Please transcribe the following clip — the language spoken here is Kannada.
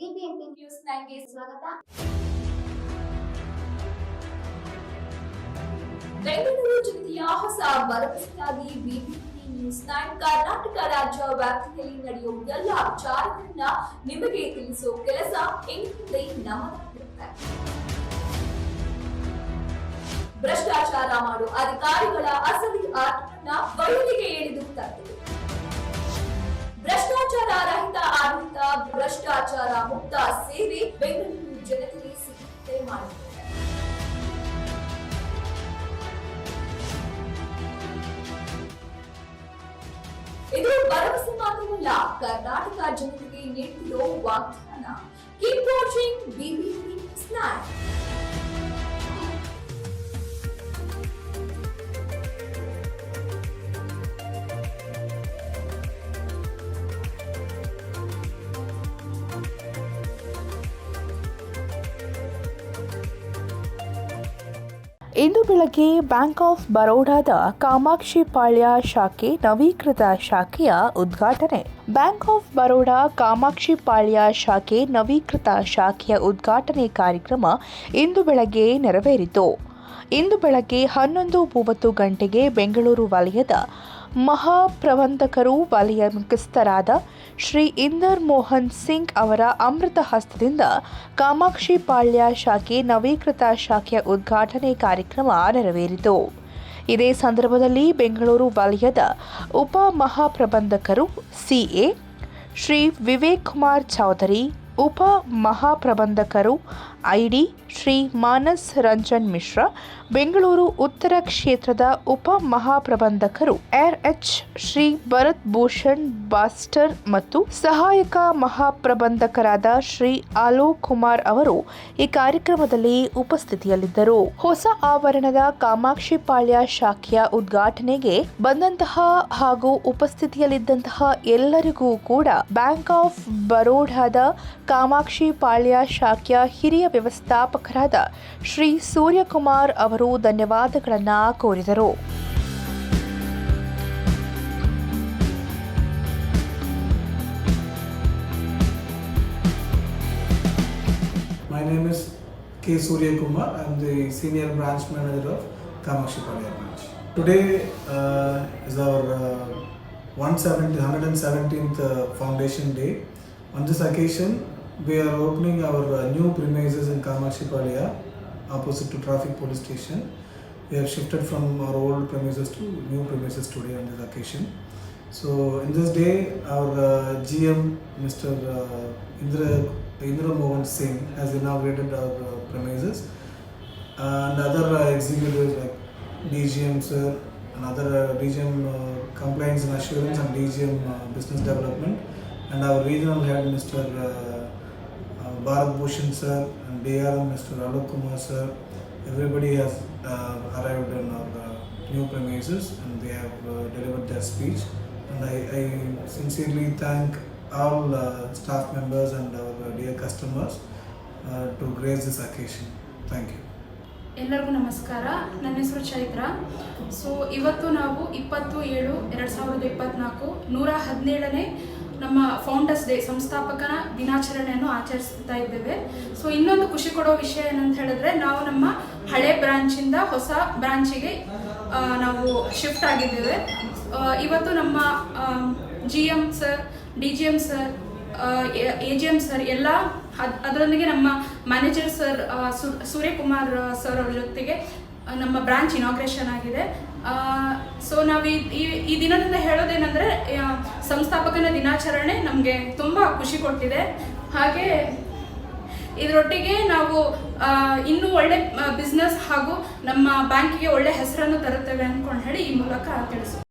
ಬಿಬಿಎಂಪಿ ನ್ಯೂಸ್ ನೈನ್ಗೆ ಸ್ವಾಗತ. ಬೆಂಗಳೂರು ಜನತೆಯ ಹೊಸ ಭರವಸೆಯಾಗಿ ಬಿಬಿಎಂಪಿ ನ್ಯೂಸ್ ನೈನ್ ಕರ್ನಾಟಕ ರಾಜ್ಯ ವ್ಯಾಪ್ತಿಯಲ್ಲಿ ನಡೆಯುವ ಎಲ್ಲ ವಿಚಾರಗಳನ್ನ ನಿಮಗೆ ತಿಳಿಸುವ ಕೆಲಸ ಎಂದಿನಂತೆ ನಮ್ಮದಾಗಿರುತ್ತೆ. ಭ್ರಷ್ಟಾಚಾರ ಮಾಡುವ ಅಧಿಕಾರಿಗಳ ಅಸಲಿ ಆಟವನ್ನ ಬಯಲಿಗೆ ಎಳೆದು ಭ್ರಷ್ಟಾಚಾರ ಮುಕ್ತ ಸೇವೆ ಬೆಂಗಳೂರು ಜನತೆಗೆ ಸಿಗುತ್ತೆ ಮಾಡಿದೆ. ಇದು ಭರವಸೆ ಮಾತ್ರವಲ್ಲ, ಕರ್ನಾಟಕ ಜನತೆಗೆ ನೀಡಿರೋ ವಾಗ್ದಾನ. ಕೀಪ್ ವಾಚಿಂಗ್ ಬಿಬಿಸಿ ಸ್ನಾಕ್ ಇಂದು ಬೆಳಗ್ಗೆ ಬ್ಯಾಂಕ್ ಆಫ್ ಬರೋಡಾದ ಕಾಮಾಕ್ಷಿ ಪಾಳ್ಯ ಶಾಖೆ ನವೀಕೃತ ಶಾಖೆಯ ಉದ್ಘಾಟನೆ. Bank of Baroda Kamakshipalya ಶಾಖೆ ನವೀಕೃತ ಶಾಖೆಯ ಉದ್ಘಾಟನೆ ಕಾರ್ಯಕ್ರಮ ಇಂದು ಬೆಳಗ್ಗೆ ನೆರವೇರಿತು. ಇಂದು ಬೆಳಗ್ಗೆ ಹನ್ನೊಂದು ಮೂವತ್ತು ಗಂಟೆಗೆ ಬೆಂಗಳೂರು ವಲಯದ ಮಹಾಪ್ರಬಂಧಕರು ವಲಯ ಮುಖ್ಯಸ್ಥರಾದ ಶ್ರೀ ಇಂದರ್ ಮೋಹನ್ ಸಿಂಗ್ ಅವರ ಅಮೃತ ಹಸ್ತದಿಂದ ಕಾಮಾಕ್ಷಿ ಪಾಳ್ಯ ಶಾಖೆ ನವೀಕೃತ ಶಾಖೆಯ ಉದ್ಘಾಟನೆ ಕಾರ್ಯಕ್ರಮ ನೆರವೇರಿತು. ಇದೇ ಸಂದರ್ಭದಲ್ಲಿ ಬೆಂಗಳೂರು ವಲಯದ ಉಪ ಮಹಾಪ್ರಬಂಧಕರು ಸಿಎ ಶ್ರೀ ವಿವೇಕ್ ಕುಮಾರ್ ಚೌಧರಿ, ಉಪ ಮಹಾಪ್ರಬಂಧಕರು ಐಡಿ ಶ್ರೀ ಮಾನಸ್ ರಂಜನ್ ಮಿಶ್ರಾ, ಬೆಂಗಳೂರು ಉತ್ತರ ಕ್ಷೇತ್ರದ ಉಪ ಮಹಾಪ್ರಬಂಧಕರು R H Shri Bharat Bhushan buster ಮತ್ತು ಸಹಾಯಕ ಮಹಾಪ್ರಬಂಧಕರಾದ ಶ್ರೀ ಆಲೋಕ್ ಕುಮಾರ್ ಅವರು ಈ ಕಾರ್ಯಕ್ರಮದಲ್ಲಿ ಉಪಸ್ಥಿತಿಯಲ್ಲಿದ್ದರು. ಹೊಸ ಆವರಣದ ಕಾಮಾಕ್ಷಿ ಪಾಳ್ಯ ಶಾಖೆಯ ಉದ್ಘಾಟನೆಗೆ ಬಂದಂತಹ ಹಾಗೂ ಉಪಸ್ಥಿತಿಯಲ್ಲಿದ್ದಂತಹ ಎಲ್ಲರಿಗೂ ಕೂಡ ಬ್ಯಾಂಕ್ ಆಫ್ ಬರೋಡಾದ ಕಾಮಾಕ್ಷಿ ಪಾಳ್ಯ ಶಾಖೆಯ ಹಿರಿಯ ವ್ಯವಸ್ಥಾಪಕರಾದ ಶ್ರೀ ಸೂರ್ಯಕುಮಾರ್ ಅವರು ಧನ್ಯವಾದಗಳನ್ನು ಕೋರಿದರು My name is K. Surya Kumar. I Senior Branch Manager of Kamakshi Palya. Today uh, is our uh, 170 117th uh, Foundation Day. On this occasion, we are opening our uh, new premises in Kamakshi Palya, opposite to Traffic Police Station. We have shifted from our old premises to new premises today on this occasion. So, in this day, our uh, GM, Mr. Uh, Indra, Indra Mohan Singh, has inaugurated our uh, premises. and other uh, executives like DGM, sir, and other uh, DGM uh, Compliance and Assurance and DGM uh, Business Development, and our regional head, Mr. Uh, Bharat Bhushan, sir, and DRM, Mr. Alok Kumar, sir. Everybody has uh, arrived in our uh, new premises and they have uh, delivered their speech. And I, I sincerely thank all uh, staff members and our uh, dear customers uh, to grace this occasion. Thank you. ಎಲ್ಲರಿಗೂ ನಮಸ್ಕಾರ ನನ್ನ ಹೆಸರು ಚೈತ್ರ ಸೊ ಇವತ್ತು ನಾವು ಇಪ್ಪತ್ತು ಏಳು ಎರಡು ಸಾವಿರದ ಇಪ್ಪತ್ತ್ನಾಲ್ಕು ನೂರ ಹದಿನೇಳನೇ ನಮ್ಮ ಫೌಂಡರ್ಸ್ ಡೇ ಸಂಸ್ಥಾಪಕನ ದಿನಾಚರಣೆಯನ್ನು ಆಚರಿಸ್ತಾ ಇದ್ದೇವೆ. ಸೊ ಇನ್ನೊಂದು ಖುಷಿ ಕೊಡೋ ವಿಷಯ ಏನಂತ ಹೇಳಿದ್ರೆ, ನಾವು ನಮ್ಮ ಹಳೆ ಬ್ರಾಂಚಿಂದ ಹೊಸ ಬ್ರಾಂಚಿಗೆ ನಾವು ಶಿಫ್ಟ್ ಆಗಿದ್ದೇವೆ. ಇವತ್ತು ನಮ್ಮ G M sir D G M sir A G M sir ಎಲ್ಲ ಅದ್, ಅದರೊಂದಿಗೆ ನಮ್ಮ ಮ್ಯಾನೇಜರ್ ಸರ್ ಸೂರ್ಯಕುಮಾರ್ ಸರ್ ಅವ್ರ ಜೊತೆಗೆ ನಮ್ಮ ಬ್ರಾಂಚ್ ಇನಾಗ್ರೇಷನ್ ಆಗಿದೆ. ಸೊ ನಾವು ಈ, ಈ- ದಿನದಿಂದ ಹೇಳೋದೇನೆಂದರೆ ಸಂಸ್ಥಾಪಕನ ದಿನಾಚರಣೆ ನಮಗೆ ತುಂಬ ಖುಷಿ ಕೊಟ್ಟಿದೆ. ಹಾಗೆ ಇದರೊಟ್ಟಿಗೆ ನಾವು ಇನ್ನೂ ಒಳ್ಳೆ ಬಿಸ್ನೆಸ್ ಹಾಗೂ ನಮ್ಮ ಬ್ಯಾಂಕಿಗೆ ಒಳ್ಳೆ ಹೆಸರನ್ನು ತರುತ್ತೇವೆ ಅಂದ್ಕೊಂಡು ಹೇಳಿ ಈ ಮೂಲಕ ತಿಳಿಸ್ತೀವಿ